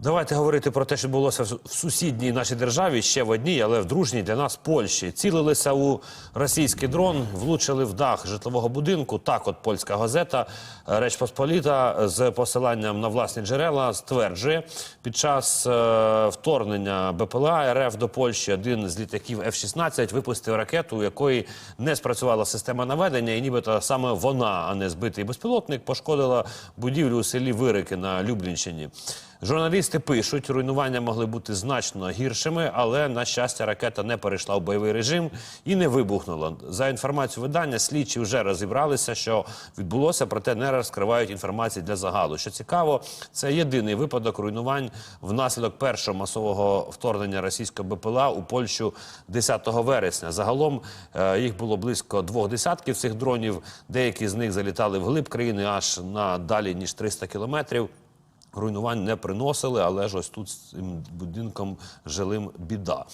Давайте говорити про те, що булося в сусідній нашій державі, ще в одній, але в дружній для нас Польщі. Цілилися у російський дрон, влучили в дах житлового будинку. Так, от польська газета Реч Посполіта з посиланням на власні джерела стверджує, під час е, вторгнення БПЛА РФ до Польщі один з літаків F-16 випустив ракету, у якої не спрацювала система наведення, і нібито саме вона, а не збитий безпілотник, пошкодила будівлю у селі Вирики на Люблінщині. Журналісти пишуть, руйнування могли бути значно гіршими, але на щастя ракета не перейшла в бойовий режим і не вибухнула. За інформацією видання, слідчі вже розібралися, що відбулося, проте не розкривають інформації для загалу. Що цікаво, це єдиний випадок руйнувань внаслідок першого масового вторгнення російського БПЛА у Польщу 10 вересня. Загалом е, їх було близько двох десятків цих дронів. Деякі з них залітали вглиб країни аж на далі ніж 300 кілометрів. Руйнувань не приносили, але ж ось тут з цим будинком жилим біда.